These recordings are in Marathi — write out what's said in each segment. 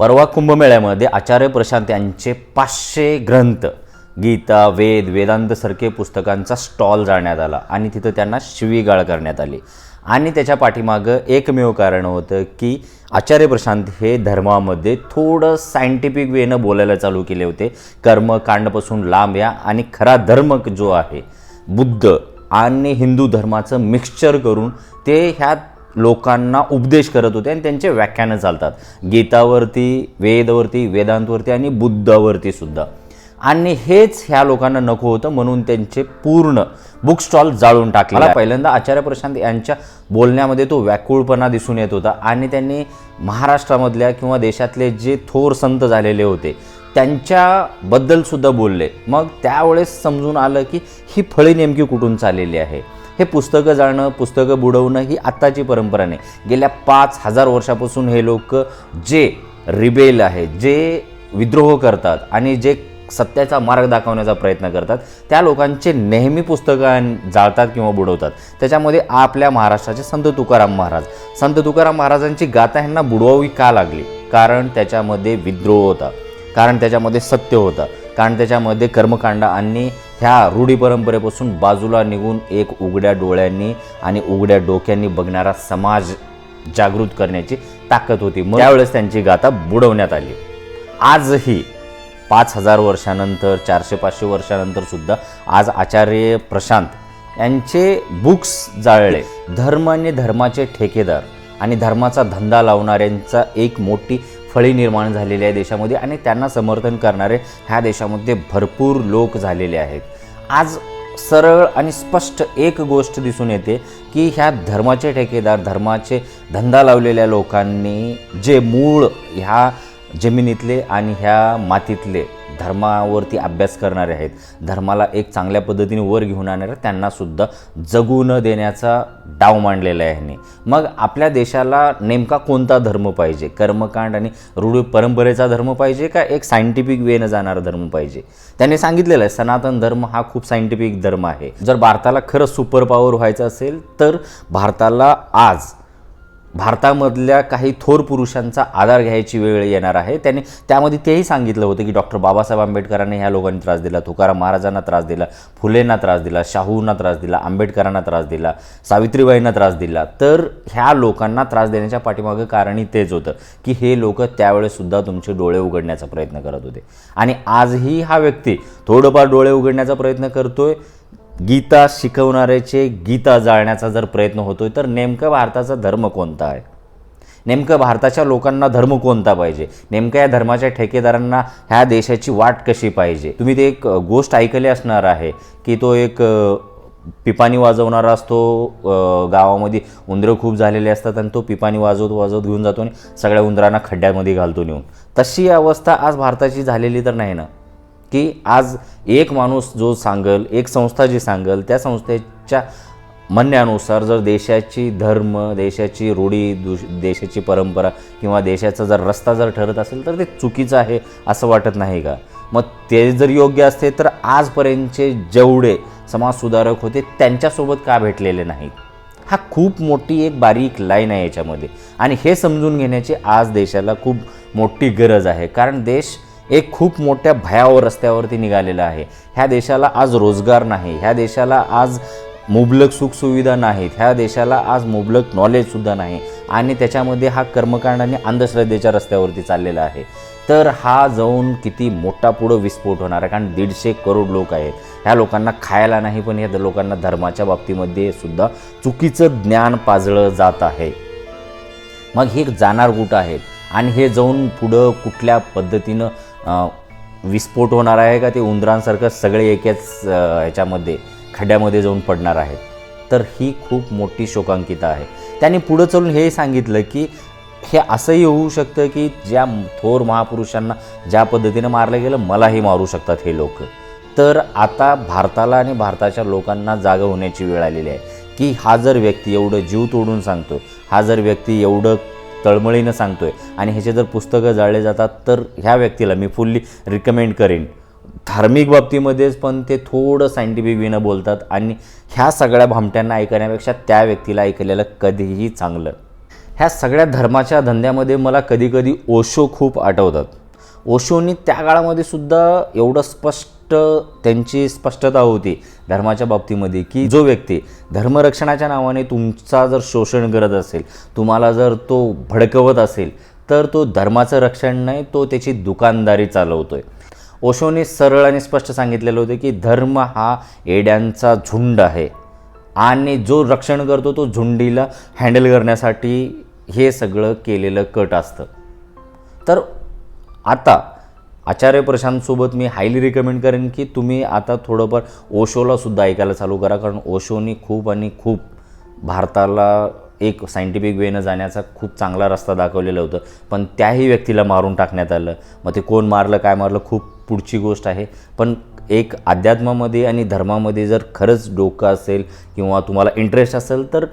परवा कुंभमेळ्यामध्ये आचार्य प्रशांत यांचे पाचशे ग्रंथ गीता वेद वेदांतसारखे पुस्तकांचा स्टॉल जाळण्यात आला आणि तिथं त्यांना शिवीगाळ करण्यात आली. आणि त्याच्या पाठीमागं एकमेव कारण होतं की आचार्य प्रशांत हे धर्मामध्ये थोडं सायंटिफिक वेनं बोलायला चालू केले होते. कर्मकांडपासून लांब या आणि खरा धर्म जो आहे बुद्ध आणि हिंदू धर्माचं मिक्सचर करून ते ह्या लोकांना उपदेश करत होते आणि त्यांचे व्याख्यानं चालतात. गीतावरती वेदवरती वेदांतवरती आणि बुद्धावरती सुद्धा. आणि हेच ह्या लोकांना नको होतं म्हणून त्यांचे पूर्ण बुक स्टॉल जाळून टाकले मला पहिल्यांदा आचार्य प्रशांत यांच्या बोलण्यामध्ये तो व्याकुळपणा दिसून येत होता आणि त्यांनी महाराष्ट्रामधल्या किंवा देशातले जे थोर संत झालेले होते त्यांच्याबद्दल सुद्धा बोलले. मग त्यावेळेस समजून आलं की ही फळी नेमकी कुठून चाललेली आहे? हे पुस्तकं जाणं पुस्तकं बुडवणं ही आत्ताची परंपरा नाही. गेल्या पाच हजार वर्षापासून हे लोक जे रिबेल आहे जे विद्रोह करतात आणि जे सत्याचा मार्ग दाखवण्याचा प्रयत्न करतात त्या लोकांचे नेहमी पुस्तकं जाळतात किंवा बुडवतात. त्याच्यामध्ये आपल्या महाराष्ट्राचे संत तुकाराम महाराज. संत तुकाराम महाराजांची गाथा ह्यांना बुडवावी का लागली? कारण त्याच्यामध्ये विद्रोह होता. कारण त्याच्यामध्ये सत्य होतं. कारण त्याच्यामध्ये कर्मकांड आणि ह्या रूढी परंपरेपासून बाजूला निघून एक उघड्या डोळ्यांनी आणि उघड्या डोक्यांनी बघणारा समाज जागृत करण्याची ताकद होती. मग त्यावेळेस त्यांची गाथा बुडवण्यात आली. आजही पाच हजार वर्षानंतर चारशे पाचशे वर्षानंतर सुद्धा आज आचार्य प्रशांत यांचे बुक्स जाळले. धर्म आणि धर्माचे ठेकेदार आणि धर्माचा धंदा लावणाऱ्यांचा एक मोठी फळी निर्माण झालेली आहे देशामध्ये आणि त्यांना समर्थन करणारे ह्या देशामध्ये भरपूर लोक झालेले आहेत. आज सरळ आणि स्पष्ट एक गोष्ट दिसून येते की ह्या धर्माचे ठेकेदार धर्माचे धंदा लावलेल्या लोकांनी जे मूळ ह्या जमिनीतले आणि ह्या मातीतले धर्मावरती अभ्यास करणारे आहेत. धर्माला एक चांगल्या पद्धतीने वर घेऊन आणणारे त्यांनासुद्धा जगू न देण्याचा डाव मांडलेला आहे ह्यांनी मग आपल्या देशाला नेमका कोणता धर्म पाहिजे? कर्मकांड आणि रूढी परंपरेचा धर्म पाहिजे का एक सायंटिफिक वेनं जाणारा धर्म पाहिजे? त्यांनी सांगितलेलं आहे सनातन धर्म हा खूप सायंटिफिक धर्म आहे. जर भारताला खरं सुपर पॉवर व्हायचं असेल तर भारताला आज भारतामधल्या काही थोर पुरुषांचा आधार घ्यायची वेळ येणार आहे. त्यांनी त्यामध्ये तेही सांगितलं होतं की डॉक्टर बाबासाहेब आंबेडकरांनी ह्या लोकांनी त्रास दिला तुकाराम महाराजांना त्रास दिला फुलेंना त्रास दिला शाहूंना त्रास दिला आंबेडकरांना त्रास दिला सावित्रीबाईंना त्रास दिला. तर ह्या लोकांना त्रास देण्याच्या पाठीमागं कारणही तेच होतं की हे लोक त्यावेळेसुद्धा तुमचे डोळे उघडण्याचा प्रयत्न करत होते. आणि आजही हा व्यक्ती थोडंफार डोळे उघडण्याचा प्रयत्न करतोय. गीता शिकवणाऱ्याचे गीता जाळण्याचा जर प्रयत्न होतोय तर नेमकं भारताचा धर्म कोणता आहे? नेमकं भारताच्या लोकांना धर्म कोणता पाहिजे? नेमक्या या धर्माच्या ठेकेदारांना ह्या देशाची वाट कशी पाहिजे? तुम्ही ते एक गोष्ट ऐकली असणार आहे की तो एक पिपाणी वाजवणारा असतो गावामध्ये उंदरं खूप झालेले असतात आणि तो पिपाणी वाजवत वाजवत घेऊन जातो आणि सगळ्या उंदरांना खड्ड्यामध्ये घालतो नेऊन. तशी अवस्था आज भारताची झालेली तर नाही ना? की आज एक माणूस जो सांगल एक संस्था जी सांगल त्या संस्थेच्या म्हणण्यानुसार जर देशाची धर्म देशाची रूढी दुश देशाची परंपरा किंवा देशाचा जर रस्ता जर ठरत असेल तर ते चुकीचं आहे असं वाटत नाही का? मग ते जर योग्य असते तर आजपर्यंतचे जेवढे समाजसुधारक होते त्यांच्यासोबत का भेटलेले नाहीत? हा खूप मोठी एक बारीक लाईन आहे याच्यामध्ये. आणि हे समजून घेण्याची आज देशाला खूप मोठी गरज आहे. कारण देश एक खूप मोठ्या भयावर रस्त्यावरती निघालेला आहे. ह्या देशाला आज रोजगार नाही. ह्या देशाला आज मुबलक सुखसुविधा नाहीत. ह्या देशाला आज मुबलक नॉलेजसुद्धा नाही. आणि त्याच्यामध्ये हा कर्मकांड आणि अंधश्रद्धेच्या रस्त्यावरती चाललेला आहे. तर हा जाऊन किती मोठा पुढं विस्फोट होणार आहे. कारण दीडशे करोड लोक आहेत. ह्या लोकांना खायला नाही पण ह्या लोकांना धर्माच्या बाबतीमध्ये सुद्धा चुकीचं ज्ञान पाजळं जात आहे. मग हे जाणार कुठं आहेत आणि हे जाऊन पुढं कुठल्या पद्धतीनं विस्फोट होणार आहे का? ते उंदरांसारखं सगळे एकेच ह्याच्यामध्ये खड्ड्यामध्ये जाऊन पडणार आहेत. तर ही खूप मोठी शोकांकिता आहे. त्यांनी पुढं चालून हे सांगितलं की हे असंही होऊ शकतं की ज्या थोर महापुरुषांना ज्या पद्धतीनं मारलं गेलं मलाही मारू शकतात हे लोक. तर आता भारताला आणि भारताच्या लोकांना जागा होण्याची वेळ आलेली आहे. की हा जर व्यक्ती एवढं जीव तोडून सांगतो हा जर व्यक्ती एवढं तळमळीनं सांगतोय. आणि ह्याचे जर पुस्तकं जाळले जातात तर ह्या व्यक्तीला मी फुल्ली रिकमेंड करेन. धार्मिक बाबतीमध्येच पण ते थोडं सायंटिफिक विनं बोलतात आणि ह्या सगळ्या भामट्यांना ऐकण्यापेक्षा त्या व्यक्तीला ऐकलेलं कधीही चांगलं. ह्या सगळ्या धर्माच्या धंद्यामध्ये मला कधीकधी ओशो खूप आठवतात. ओशोनी त्या काळामध्ये सुद्धा एवढं स्पष्ट त्यांची स्पष्टता होती धर्माच्या बाबतीमध्ये की जो व्यक्ती धर्मरक्षणाच्या नावाने तुमचा जर शोषण करत असेल तुम्हाला जर तो भडकवत असेल तर तो धर्माचं रक्षण नाही तो त्याची दुकानदारी चालवतोय. ओशोने सरळ आणि स्पष्ट सांगितलेलं होतं की धर्म हा येड्यांचा झुंड आहे आणि जो रक्षण करतो तो झुंडीला हँडल करण्यासाठी हे सगळं केलेलं कट असतं. तर आता आचार्य प्रशांतसोबत मी हायली रिकमेंड करेन की तुम्ही आता थोडंफार ओशोलासुद्धा ऐकायला चालू करा कारण ओशोनी खूप आणि खूप भारताला एक सायंटिफिक वेनं जाण्याचा खूप चांगला रस्ता दाखवलेला होतं. पण त्याही व्यक्तीला मारून टाकण्यात आलं. मग ते कोण मारलं काय मारलं खूप पुढची गोष्ट आहे. पण एक अध्यात्मामध्ये आणि धर्मामध्ये जर खरंच डोकं असेल किंवा तुम्हाला इंटरेस्ट असेल तर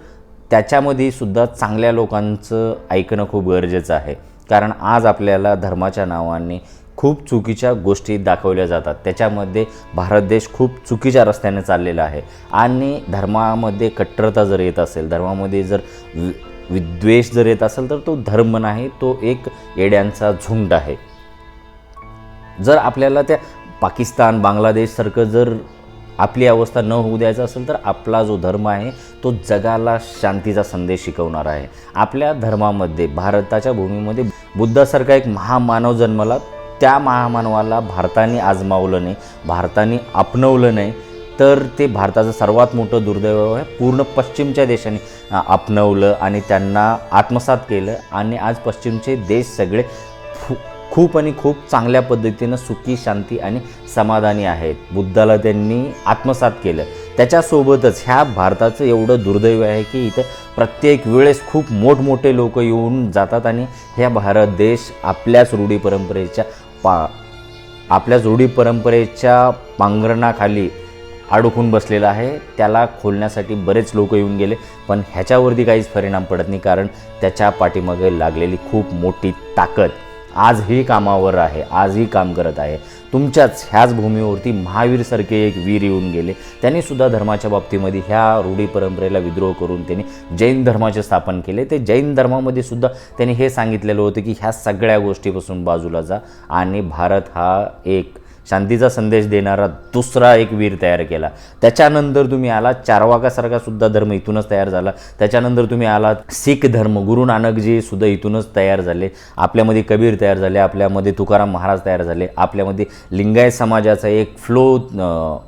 त्याच्यामध्ये सुद्धा चांगल्या लोकांचं ऐकणं खूप गरजेचं आहे. कारण आज आपल्याला धर्माच्या नावाने खूप चुकीच्या गोष्टी दाखवल्या जातात. त्याच्यामध्ये भारत देश खूप चुकीच्या रस्त्याने चाललेला आहे. आणि धर्मामध्ये कट्टरता जर येत असेल धर्मामध्ये जर वि विद्वेष जर येत असेल तर तो धर्म नाही तो एक येड्यांचा झुंड आहे. जर आपल्याला त्या पाकिस्तान बांगलादेशसारखं जर आपली अवस्था न होऊ द्यायचं असेल तर आपला जो धर्म आहे तो जगाला शांतीचा संदेश शिकवणार आहे. आपल्या धर्मामध्ये भारताच्या भूमीमध्ये बुद्धासारखा एक महामानव जन्मला त्या महामानवाला भारताने आजमावलं नाही भारताने आपणवलं नाही तर ते भारताचं सर्वात मोठं दुर्दैव आहे. पूर्ण पश्चिमच्या देशाने आपणवलं आणि त्यांना आत्मसात केलं आणि आज पश्चिमचे देश सगळे फु खूप आणि खूप चांगल्या पद्धतीनं सुखी शांती आणि समाधानी आहेत. बुद्धाला त्यांनी आत्मसात केलं. त्याच्यासोबतच ह्या भारताचं एवढं दुर्दैव आहे की इथं प्रत्येक वेळेस खूप मोठमोठे लोक येऊन जातात आणि ह्या भारत देश आपल्याच रूढी परंपरेच्या पा आपल्याच रूढी परंपरेच्या पांघरणाखाली अडकून बसलेला आहे. त्याला खोलण्यासाठी बरेच लोक येऊन गेले पण ह्याच्यावरती काहीच परिणाम पडत नाही कारण त्याच्या पाठीमागे लागलेली खूप मोठी ताकद. आजही कामावर आहे आजही काम करत आहे. तुमच्याच ह्याच भूमीवरती महावीरसारखे एक वीर येऊन गेले. त्यांनी सुद्धा धर्माच्या बाबतीमध्ये ह्या रूढी परंपरेला विद्रोह करून त्यांनी जैन धर्माचे स्थापन केले. ते जैन धर्मामध्ये सुद्धा त्यांनी हे सांगितलेलं होतं की ह्या सगळ्या गोष्टीपासून बाजूला जा आणि भारत हा एक शांतीचा संदेश देणारा दुसरा एक वीर तयार केला. त्याच्यानंतर तुम्ही आला चारवाकासारखा सुद्धा धर्म इथूनच तयार झाला. त्याच्यानंतर तुम्ही आलात शीख धर्म गुरु नानकजी सुद्धा इथूनच तयार झाले. आपल्यामध्ये कबीर तयार झाले आपल्यामध्ये तुकाराम महाराज तयार झाले आपल्यामध्ये लिंगायत समाजाचा एक फ्लो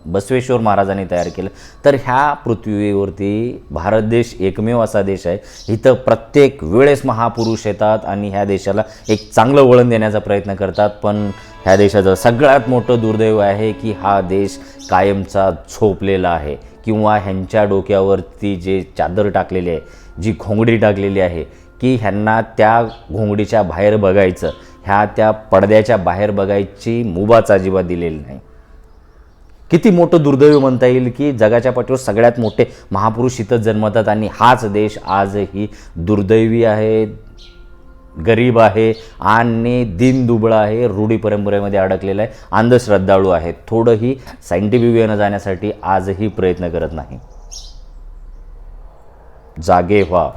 बसवेश्वर महाराजांनी तयार केलं. तर ह्या पृथ्वीवरती भारत देश एकमेव असा देश आहे. इथं प्रत्येक वेळेस महापुरुष येतात आणि ह्या देशाला एक चांगलं वळण देण्याचा प्रयत्न करतात. पण ह्या देशाचं सगळ्यात मोठं दुर्दैव आहे की हा देश कायमचा झोपलेला आहे किंवा ह्यांच्या डोक्यावरती जे चादर टाकलेली आहे जी घोंगडी टाकलेली आहे की ह्यांना त्या घोंगडीच्या बाहेर बघायचं ह्या त्या पडद्याच्या बाहेर बघायची मुबाच अजिबात दिलेली नाही. किती मोठं दुर्दैव म्हणता येईल की जगाच्या पाठीवर सगळ्यात मोठे महापुरुष इथं जन्मतात आणि हाच देश आजही दुर्दैवी आहे. गरीब आहे आणि दिन दुबळं आहे रूढी परंपरेमध्ये अडकलेला आहे अंधश्रद्धाळू आहे. थोडंही सायंटिफिक वेनं जाण्यासाठी आजही प्रयत्न करत नाही. जागे व्हा.